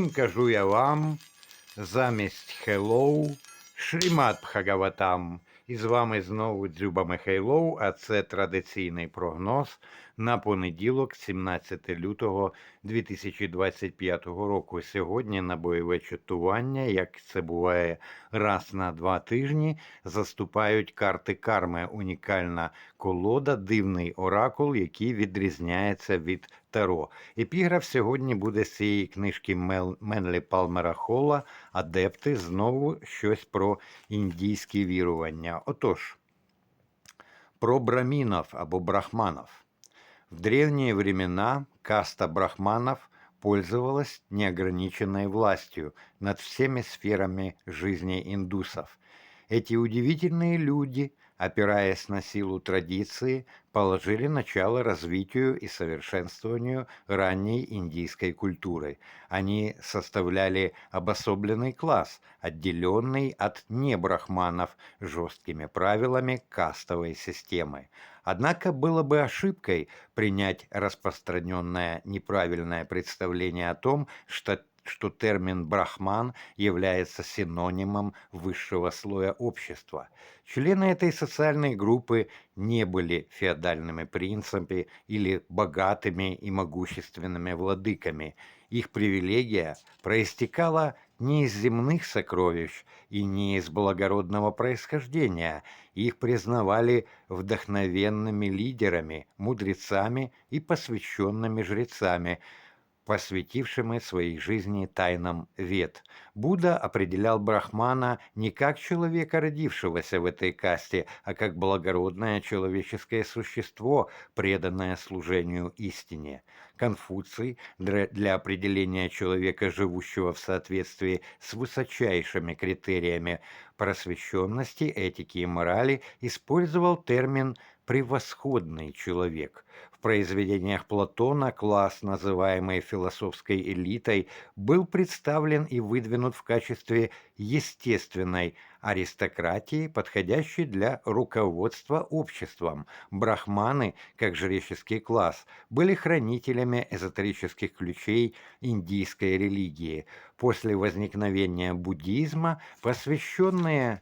Всім кажу я вам замість Hello Шрімат Бхагаватам. І з вами знову Дзюба Михайлов, а це традиційний прогноз на понеділок, 17 лютого 2025 року. Сьогодні на бойове чатування, як це буває раз на два тижні, заступають карти карми. Унікальна колода, дивний оракул, який відрізняється від Таро. Епіграф сьогодні буде з цієї книжки Мел... Менлі Палмера Холла Адепти. Знову щось про індійські вірування. Отож, про браминов або брахманов. В древние времена каста брахманов пользовалась неограниченной властью над всеми сферами жизни индусов. Эти удивительные люди, опираясь на силу традиции, положили начало развитию и совершенствованию ранней индийской культуры. Они составляли обособленный класс, отделенный от небрахманов жесткими правилами кастовой системы. Однако было бы ошибкой принять распространенное неправильное представление о том, что что термин «брахман» является синонимом высшего слоя общества. Члены этой социальной группы не были феодальными принцами или богатыми и могущественными владыками. Их привилегия проистекала не из земных сокровищ и не из благородного происхождения. Их признавали вдохновенными лидерами, мудрецами и посвященными жрецами – посвятившими своей жизни тайнам вет. Будда определял Брахмана не как человека, родившегося в этой касте, а как благородное человеческое существо, преданное служению истине. Конфуций для определения человека, живущего в соответствии с высочайшими критериями просвещенности, этики и морали, использовал термин «превосходный человек», в произведениях Платона класс, называемый философской элитой, был представлен и выдвинут в качестве естественной аристократии, подходящей для руководства обществом. Брахманы, как жреческий класс, были хранителями эзотерических ключей индийской религии. После возникновения буддизма посвященные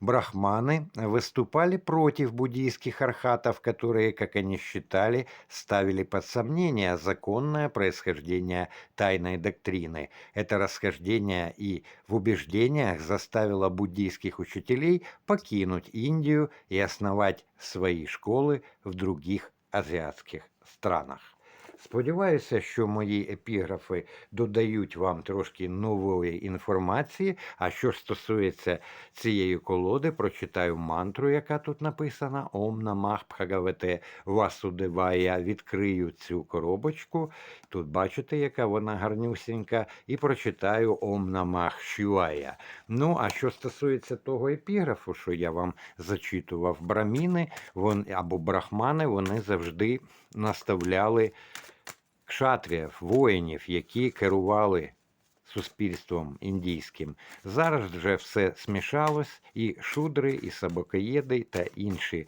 Брахманы выступали против буддийских архатов, которые, как они считали, ставили под сомнение законное происхождение тайной доктрины. Это расхождение и в убеждениях заставило буддийских учителей покинуть Индию и основать свои школы в других азиатских странах. Сподіваюся, що мої епіграфи додають вам трошки нової інформації. А що стосується цієї колоди, прочитаю мантру, яка тут написана: Ом намах Бхагавете Васудевая. Відкрию цю коробочку. Тут бачите, яка вона гарнюсінька, і прочитаю Ом намах Шюая. Ну, а що стосується того епіграфу, що я вам зачитував, браміни вон, або брахмани, вони завжди наставляли кшатріїв, воїнів, які керували суспільством індійським. Зараз вже все смішалось, і шудри, і собакоєди та інші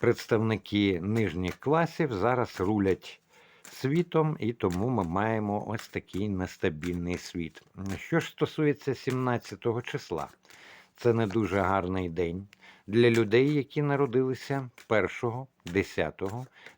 представники нижніх класів зараз рулять. Світом, і тому ми маємо ось такий нестабільний світ. Що ж стосується 17 числа, це не дуже гарний день для людей, які народилися 1, 10,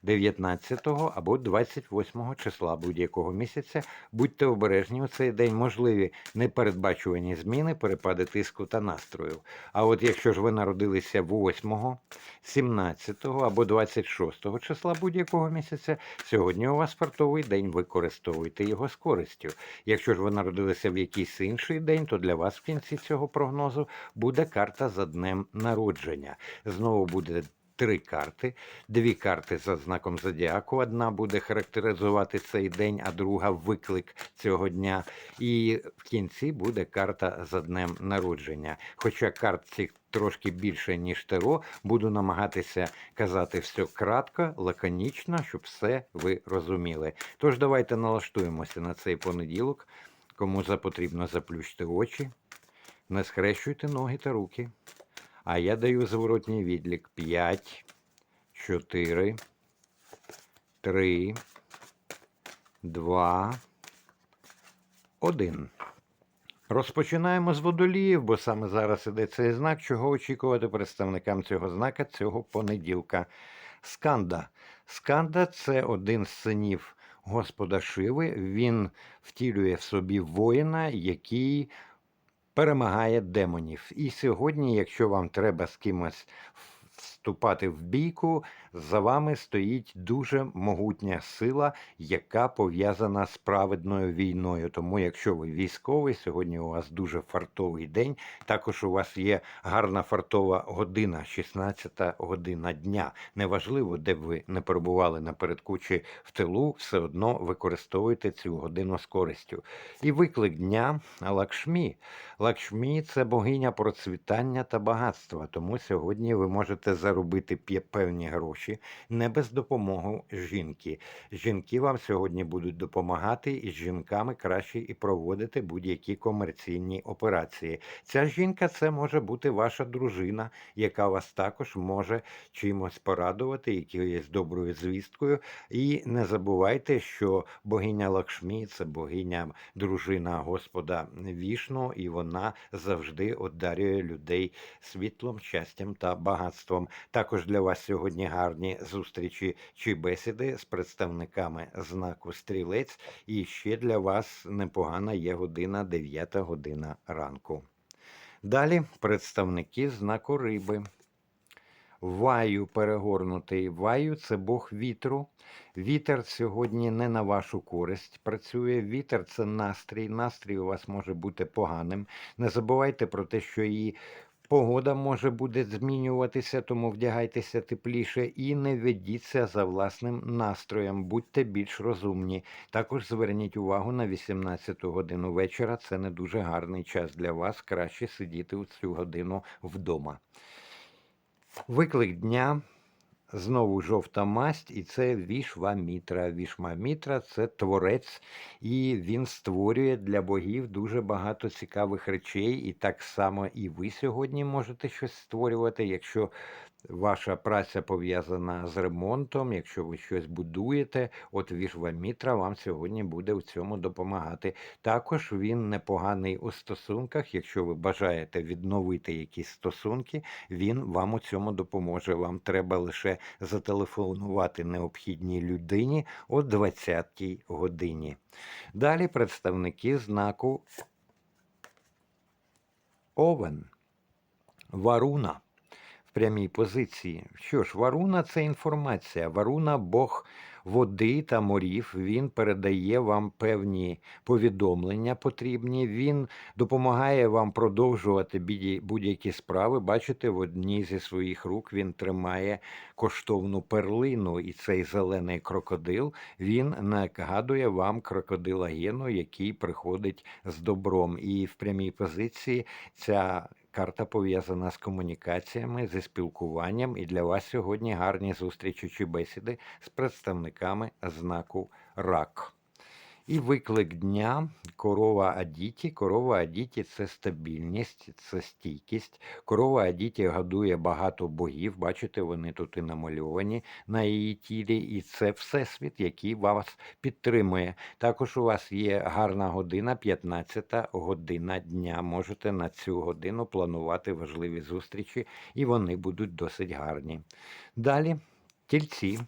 19 або 28 числа будь-якого місяця. Будьте обережні у цей день можливі непередбачувані зміни, перепади тиску та настрою. А от якщо ж ви народилися 8, 17 або 26 числа будь-якого місяця, сьогодні у вас спортовий день, використовуйте його з користю. Якщо ж ви народилися в якийсь інший день, то для вас в кінці цього прогнозу буде карта за днем народження. Знову буде три карти. Дві карти за знаком зодіаку. Одна буде характеризувати цей день, а друга виклик цього дня. І в кінці буде карта за днем народження. Хоча карт цих трошки більше, ніж Таро, буду намагатися казати все кратко, лаконічно, щоб все ви розуміли. Тож давайте налаштуємося на цей понеділок. Кому запотрібно заплющити очі, не схрещуйте ноги та руки. А я даю зворотній відлік 5, 4, 3, два, один. Розпочинаємо з водоліїв, бо саме зараз іде цей знак, чого очікувати представникам цього знака цього понеділка. Сканда. Сканда це один з синів Господа Шиви. Він втілює в собі воїна, який перемагає демонів. І сьогодні, якщо вам треба з кимось вступати в бійку, за вами стоїть дуже могутня сила, яка пов'язана з праведною війною. Тому, якщо ви військовий, сьогодні у вас дуже фартовий день. Також у вас є гарна фартова година, 16 година дня. Неважливо, де б ви не перебували напередку чи в тилу, все одно використовуйте цю годину з користю. І виклик дня Лакшмі. Лакшмі це богиня процвітання та багатства. Тому сьогодні ви можете заробити певні гроші не без допомоги жінки. Жінки вам сьогодні будуть допомагати, і з жінками краще і проводити будь-які комерційні операції. Ця жінка це може бути ваша дружина, яка вас також може чимось порадувати, якоюсь доброю звісткою. І не забувайте, що богиня Лакшмі це богиня дружина Господа Вішну, і вона завжди одарює людей світлом, щастям та багатством. Також для вас сьогодні гарні зустрічі чи бесіди з представниками знаку стрілець. І ще для вас непогана є година 9 година ранку. Далі представники знаку риби. Ваю перегорнутий. Ваю це Бог вітру. Вітер сьогодні не на вашу користь працює. Вітер це настрій. Настрій у вас може бути поганим. Не забувайте про те, що і погода може буде змінюватися, тому вдягайтеся тепліше і не ведіться за власним настроєм. Будьте більш розумні. Також зверніть увагу на 18 годину вечора. Це не дуже гарний час для вас. Краще сидіти у цю годину вдома. Виклик дня. Знову жовта масть, і це Вішвамітра. Вішмамітра це творець, і він створює для богів дуже багато цікавих речей. І так само і ви сьогодні можете щось створювати, якщо ваша праця пов'язана з ремонтом, якщо ви щось будуєте, от Вішвамітра вам сьогодні буде у цьому допомагати. Також він непоганий у стосунках. Якщо ви бажаєте відновити якісь стосунки, він вам у цьому допоможе. Вам треба лише зателефонувати необхідній людині о 20-й годині. Далі представники знаку Овен. Варуна прямій позиції. Що ж, Варуна це інформація. Варуна Бог води та морів. Він передає вам певні повідомлення потрібні. Він допомагає вам продовжувати будь-які справи. Бачите, в одній зі своїх рук він тримає коштовну перлину, і цей зелений крокодил він нагадує вам крокодила Гену, який приходить з добром. І в прямій позиції ця карта пов'язана з комунікаціями, зі спілкуванням. І для вас сьогодні гарні зустрічі чи бесіди з представниками знаку РАК. І виклик дня корова Адіті. Корова Адіті це стабільність, це стійкість. Корова Адіті годує багато богів. Бачите, вони тут і намальовані на її тілі, і це всесвіт, який вас підтримує. Також у вас є гарна година, 15 година дня. Можете на цю годину планувати важливі зустрічі, і вони будуть досить гарні. Далі тільці.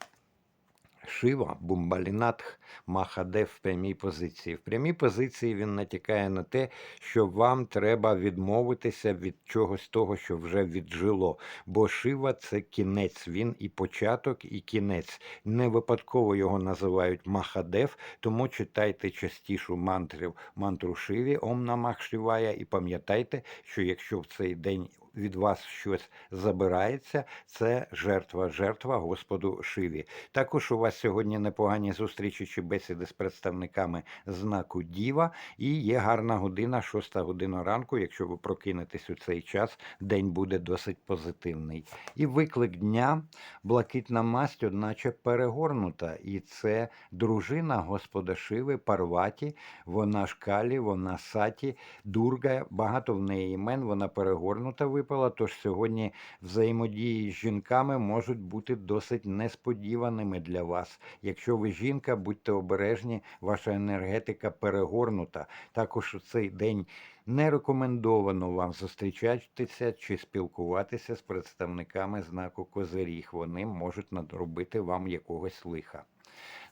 Шива, Бумбалінатх, Махадев в прямій позиції. В прямій позиції він натякає на те, що вам треба відмовитися від чогось того, що вже віджило. Бо Шива це кінець, він і початок, і кінець. Не випадково його називають Махадев, тому читайте частішу мантрів, мантру Шиві, Ом Намах і пам'ятайте, що якщо в цей день від вас щось забирається, це жертва, жертва Господу Шиві. Також у вас сьогодні непогані зустрічі чи бесіди з представниками знаку Діва, і є гарна година, шоста година ранку. Якщо ви прокинетесь у цей час, день буде досить позитивний. І виклик дня блакитна масть, одначе перегорнута. І це дружина Господа Шиви, Парваті, вона шкалі, вона саті, дурга, багато в неї імен, вона перегорнута випала, тож сьогодні взаємодії з жінками можуть бути досить несподіваними для вас. Якщо ви жінка, будьте обережні, ваша енергетика перегорнута. Також у цей день не рекомендовано вам зустрічатися чи спілкуватися з представниками знаку Козиріг. Вони можуть надробити вам якогось лиха.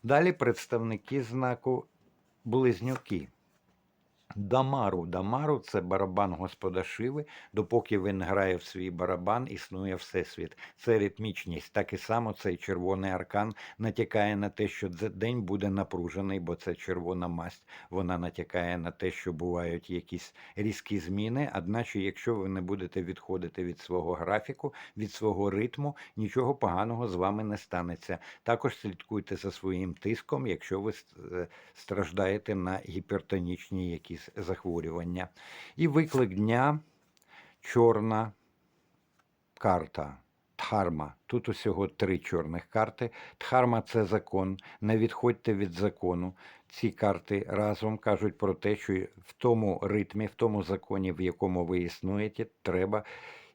Далі представники знаку Близнюки. Дамару. Дамару це барабан Господа Шиви. Допоки він грає в свій барабан, існує всесвіт. Це ритмічність. Так і само цей червоний аркан натякає на те, що день буде напружений, бо це червона масть. Вона натякає на те, що бувають якісь різкі зміни. Одначе, якщо ви не будете відходити від свого графіку, від свого ритму, нічого поганого з вами не станеться. Також слідкуйте за своїм тиском, якщо ви е, страждаєте на гіпертонічні якісь захворювання. І виклик дня чорна карта. Дхарма. Тут усього три чорних карти. Дхарма це закон. Не відходьте від закону. Ці карти разом кажуть про те, що в тому ритмі, в тому законі, в якому ви існуєте, треба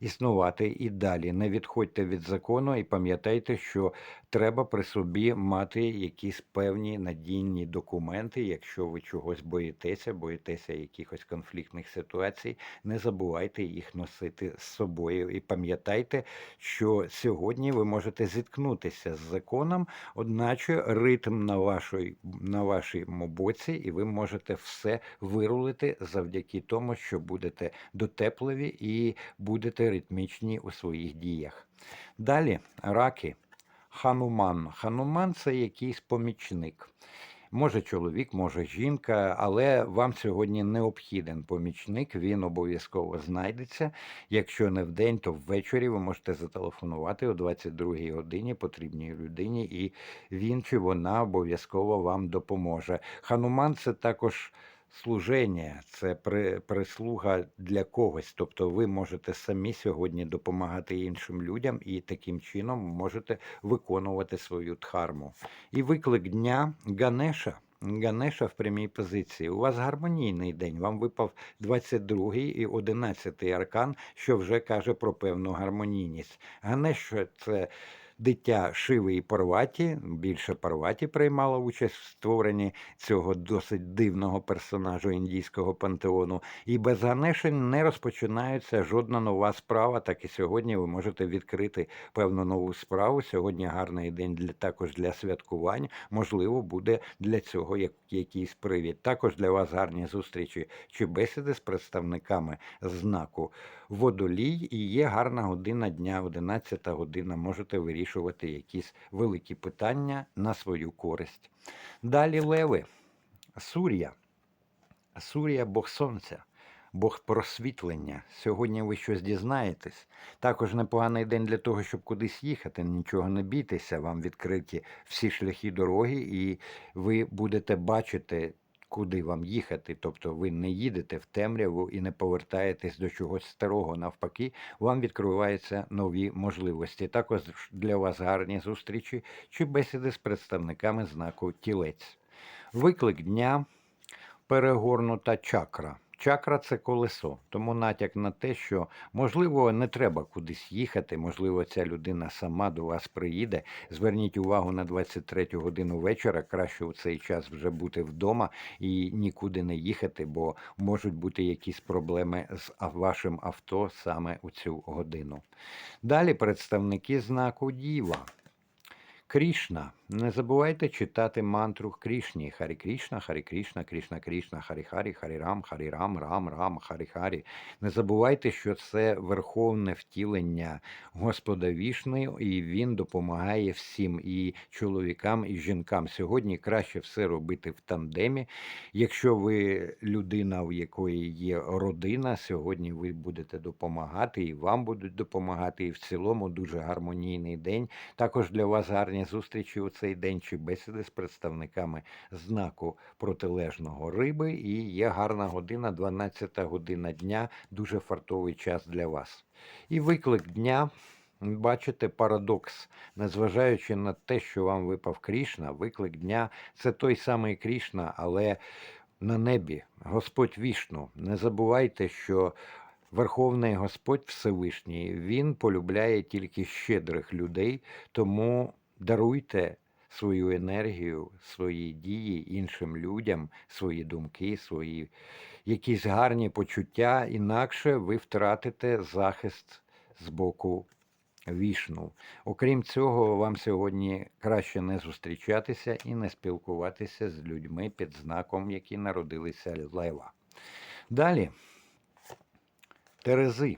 існувати і далі. Не відходьте від закону і пам'ятайте, що треба при собі мати якісь певні надійні документи. Якщо ви чогось боїтеся, боїтеся якихось конфліктних ситуацій, не забувайте їх носити з собою. І пам'ятайте, що сьогодні ви можете зіткнутися з законом, одначе ритм на вашій, на вашому боці, і ви можете все вирулити завдяки тому, що будете дотепливі і будете ритмічні у своїх діях. Далі раки. Хануман. Хануман це якийсь помічник. Може чоловік, може жінка, але вам сьогодні необхіден помічник, він обов'язково знайдеться. Якщо не вдень, то ввечері ви можете зателефонувати о 22-й годині потрібній людині, і він чи вона обов'язково вам допоможе. Хануман це також служення, це при, прислуга для когось. Тобто ви можете самі сьогодні допомагати іншим людям і таким чином можете виконувати свою дхарму. І виклик дня Ганеша. Ганеша в прямій позиції. У вас гармонійний день. Вам випав 22-й і 11-й аркан, що вже каже про певну гармонійність. Ганеша це дитя Шиви і Парваті, більше Парваті приймала участь в створенні цього досить дивного персонажу індійського пантеону. І без Ганешень не розпочинається жодна нова справа. Так і сьогодні ви можете відкрити певну нову справу. Сьогодні гарний день для також для святкувань. Можливо, буде для цього як, якийсь привід. Також для вас гарні зустрічі чи бесіди з представниками знаку водолій. І є гарна година дня, 11 година. Можете вирішувати якісь великі питання на свою користь. Далі леви. Сур'я. Сур'я Бог Сонця. Бог просвітлення. Сьогодні ви щось дізнаєтесь. Також непоганий день для того, щоб кудись їхати. Нічого не бійтеся, вам відкриті всі шляхи дороги, і ви будете бачити, куди вам їхати. Тобто ви не їдете в темряву і не повертаєтесь до чогось старого. Навпаки, вам відкриваються нові можливості. Також для вас гарні зустрічі чи бесіди з представниками знаку тілець. Виклик дня перегорнута чакра. Чакра це колесо, тому натяк на те, що можливо не треба кудись їхати, можливо, ця людина сама до вас приїде. Зверніть увагу на 23 годину вечора. Краще у цей час вже бути вдома і нікуди не їхати, бо можуть бути якісь проблеми з вашим авто саме у цю годину. Далі представники знаку Діва. Крішна. Не забувайте читати мантру Крішні. Харі Крішна, Харі Крішна, Крішна Крішна, Харі Харі, Харі Рам, Харі Рам, Рам, Рам, Харі Харі. Не забувайте, що це верховне втілення Господа Вішни, і він допомагає всім і чоловікам, і жінкам. Сьогодні краще все робити в тандемі. Якщо ви людина, у якої є родина, сьогодні ви будете допомагати, і вам будуть допомагати. І в цілому дуже гармонійний день. Також для вас гарні зустрічі цей день чи бесіди з представниками знаку протилежного риби. І є гарна година, 12 година дня, дуже фартовий час для вас. І виклик дня. Бачите парадокс, незважаючи на те, що вам випав Крішна, виклик дня це той самий Крішна, але на небі, Господь Вішну. Не забувайте, що Верховний Господь Всевишній, Він полюбляє тільки щедрих людей, тому даруйте свою енергію, свої дії іншим людям, свої думки, свої якісь гарні почуття, інакше ви втратите захист з боку вішну. Окрім цього, вам сьогодні краще не зустрічатися і не спілкуватися з людьми під знаком, які народилися лева. Далі. Терези.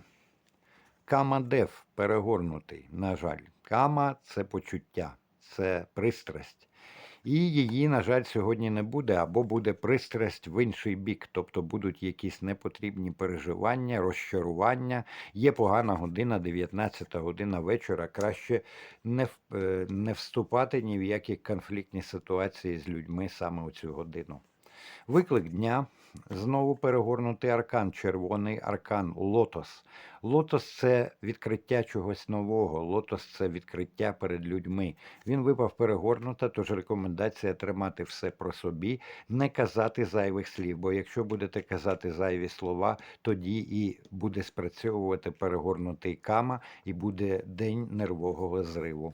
Камадев перегорнутий, на жаль. Кама це почуття, це пристрасть. І її, на жаль, сьогодні не буде, або буде пристрасть в інший бік, тобто будуть якісь непотрібні переживання, розчарування. Є погана година, 19 година вечора. Краще не, е, не вступати ні в які конфліктні ситуації з людьми саме у цю годину. Виклик дня. Знову перегорнутий аркан, червоний аркан, лотос. Лотос це відкриття чогось нового. Лотос це відкриття перед людьми. Він випав перегорнуто, тож рекомендація тримати все про собі, не казати зайвих слів. Бо якщо будете казати зайві слова, тоді і буде спрацьовувати перегорнутий кама, і буде день нервового зриву.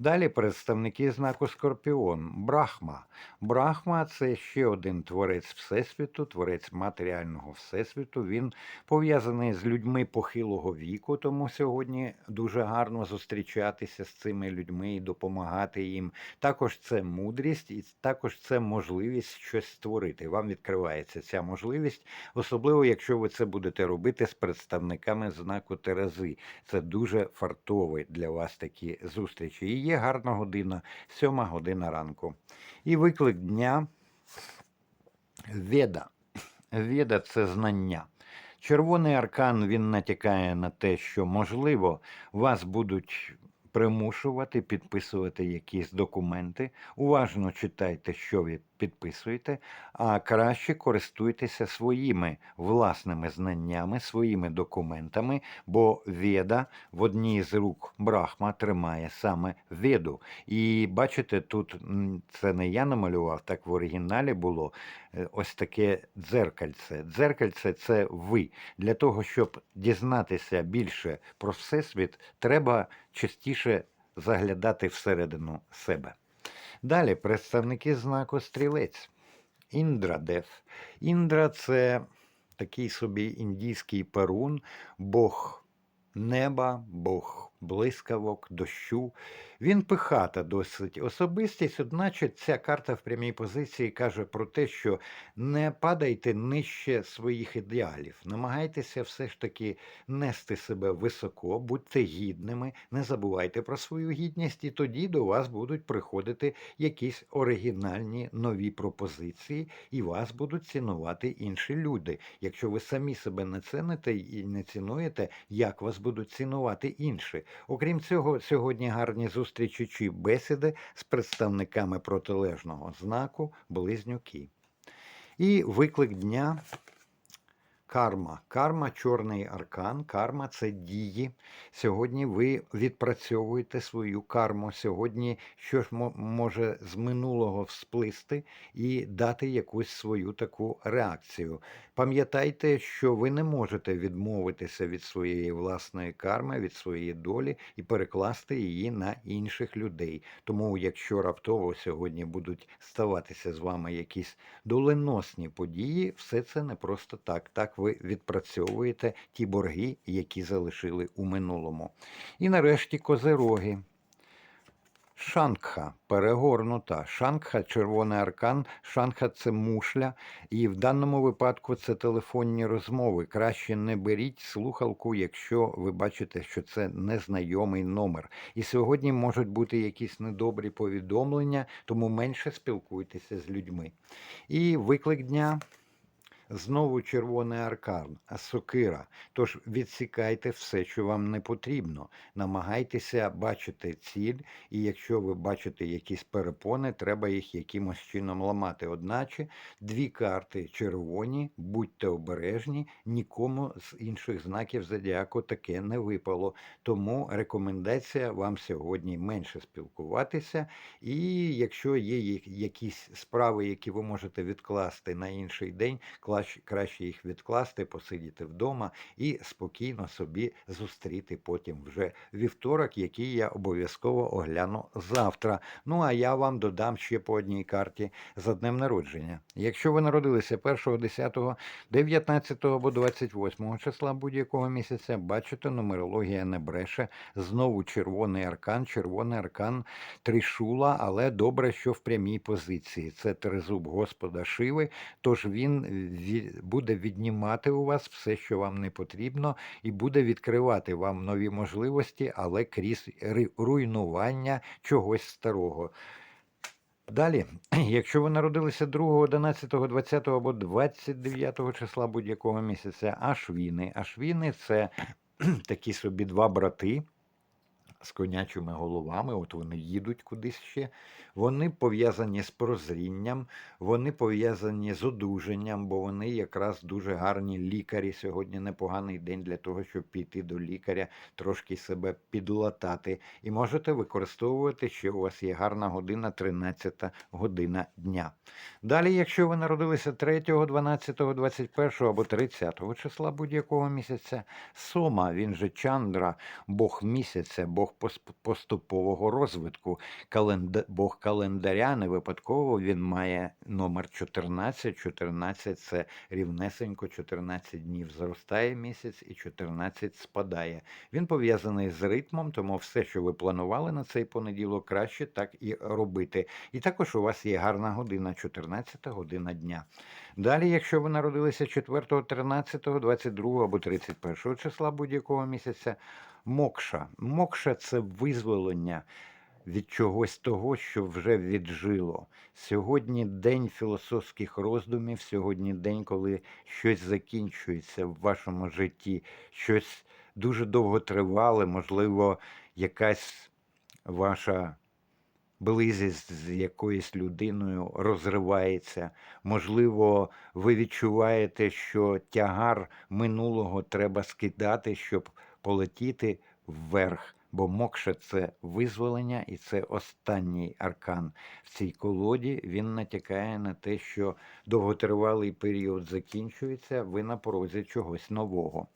Далі представники знаку Скорпіон, Брахма. Брахма це ще один творець Всесвіту, творець матеріального Всесвіту. Він пов'язаний з людьми похилого віку, тому сьогодні дуже гарно зустрічатися з цими людьми і допомагати їм. Також це мудрість, і також це можливість щось створити. Вам відкривається ця можливість, особливо якщо ви це будете робити з представниками знаку Терези. Це дуже фартові для вас такі зустрічі. Є гарна година, сьома година ранку. І виклик дня Веда. Веда це знання. Червоний аркан він натякає на те, що можливо вас будуть примушувати підписувати якісь документи. Уважно читайте, що ви підписуєте, а краще користуйтеся своїми власними знаннями, своїми документами, бо Веда в одній з рук Брахма тримає саме Веду. І бачите, тут це не я намалював, так в оригіналі було е, ось таке дзеркальце. Дзеркальце це ви. Для того, щоб дізнатися більше про Всесвіт, треба частіше заглядати всередину себе. Далі представники знаку стрілець. Індрадев. Індра це такий собі індійський перун, бог неба, бог блискавок, дощу. Він пихата досить особистість, одначе ця карта в прямій позиції каже про те, що не падайте нижче своїх ідеалів. Намагайтеся все ж таки нести себе високо, будьте гідними, не забувайте про свою гідність, і тоді до вас будуть приходити якісь оригінальні нові пропозиції, і вас будуть цінувати інші люди. Якщо ви самі себе не ціните і не цінуєте, як вас будуть цінувати інші? Окрім цього, сьогодні гарні зустрічі чи бесіди з представниками протилежного знаку близнюки. І виклик дня карма. Карма чорний аркан. Карма це дії. Сьогодні ви відпрацьовуєте свою карму. Сьогодні що ж може з минулого всплисти і дати якусь свою таку реакцію. Пам'ятайте, що ви не можете відмовитися від своєї власної карми, від своєї долі і перекласти її на інших людей. Тому, якщо раптово сьогодні будуть ставатися з вами якісь доленосні події, все це не просто так. Так ви відпрацьовуєте ті борги, які залишили у минулому. І нарешті козероги. Шангха перегорнута. Шангха червоний аркан. Шангха це мушля, і в даному випадку це телефонні розмови. Краще не беріть слухалку, якщо ви бачите, що це незнайомий номер. І сьогодні можуть бути якісь недобрі повідомлення, тому менше спілкуйтеся з людьми. І виклик дня. Знову червоний аркан, сокира. Тож відсікайте все, що вам не потрібно. Намагайтеся бачити ціль, і якщо ви бачите якісь перепони, треба їх якимось чином ламати. Одначе дві карти червоні, будьте обережні, нікому з інших знаків зодіаку таке не випало. Тому рекомендація вам сьогодні менше спілкуватися. І якщо є якісь справи, які ви можете відкласти на інший день, краще краще, їх відкласти, посидіти вдома і спокійно собі зустріти потім вже вівторок, який я обов'язково огляну завтра. Ну а я вам додам ще по одній карті за днем народження. Якщо ви народилися 1, 10, 19 або 28 числа будь-якого місяця, бачите, нумерологія не бреше. Знову червоний аркан, червоний аркан тришула, але добре, що в прямій позиції. Це тризуб Господа Шиви, тож він ві- буде віднімати у вас все, що вам не потрібно, і буде відкривати вам нові можливості, але крізь руйнування чогось старого. Далі, якщо ви народилися 2, 11, 20 або 29 числа будь-якого місяця, ашвіни. Ашвіни це такі собі два брати з конячими головами, от вони їдуть кудись ще. Вони пов'язані з прозрінням, вони пов'язані з одужанням, бо вони якраз дуже гарні лікарі. Сьогодні непоганий день для того, щоб піти до лікаря, трошки себе підлатати. І можете використовувати, що у вас є гарна година, 13 година дня. Далі, якщо ви народилися 3, 12, 21 або 30 числа будь-якого місяця, Сома, він же Чандра, Бог місяця, Бог пос- поступового розвитку. Бог календаря, не випадково він має номер 14. 14 це рівнесенько 14 днів зростає місяць і 14 спадає. Він пов'язаний з ритмом, тому все, що ви планували на цей понеділок, краще так і робити. І також у вас є гарна година, 14 година дня. Далі, якщо ви народилися 4, 13, 22 або 31 числа будь-якого місяця, мокша. Мокша це визволення від чогось того, що вже віджило. Сьогодні день філософських роздумів, сьогодні день, коли щось закінчується в вашому житті, щось дуже довго тривале, можливо, якась ваша близість з якоюсь людиною розривається. Можливо, ви відчуваєте, що тягар минулого треба скидати, щоб полетіти вверх. Бо мокша це визволення, і це останній аркан в цій колоді. Він натякає на те, що довготривалий період закінчується, ви на порозі чогось нового.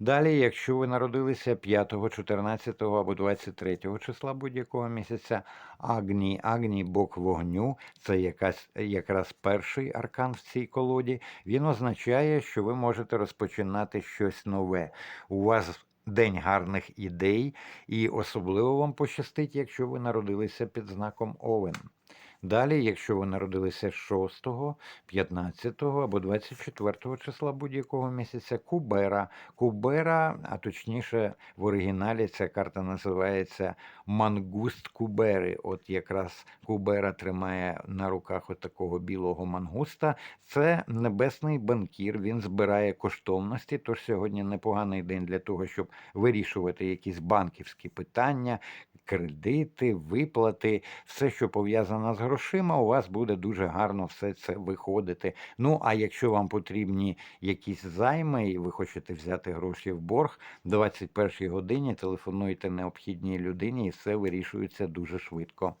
Далі, якщо ви народилися 5, 14 або 23 числа будь-якого місяця, Агні, Агні, Бог вогню, це якась, якраз перший аркан в цій колоді. Він означає, що ви можете розпочинати щось нове. У вас день гарних ідей, і особливо вам пощастить, якщо ви народилися під знаком Овен. Далі, якщо ви народилися 6, 15 або 24 числа будь-якого місяця, Кубера. Кубера, а точніше, в оригіналі ця карта називається Мангуст Кубери. От якраз Кубера тримає на руках от такого білого мангуста. Це небесний банкір, він збирає коштовності. Тож сьогодні непоганий день для того, щоб вирішувати якісь банківські питання, кредити, виплати, все, що пов'язано з грошима, у вас буде дуже гарно все це виходити. Ну а якщо вам потрібні якісь займи, і ви хочете взяти гроші в борг, в 21 годині телефонуйте необхідній людині, і все вирішується дуже швидко.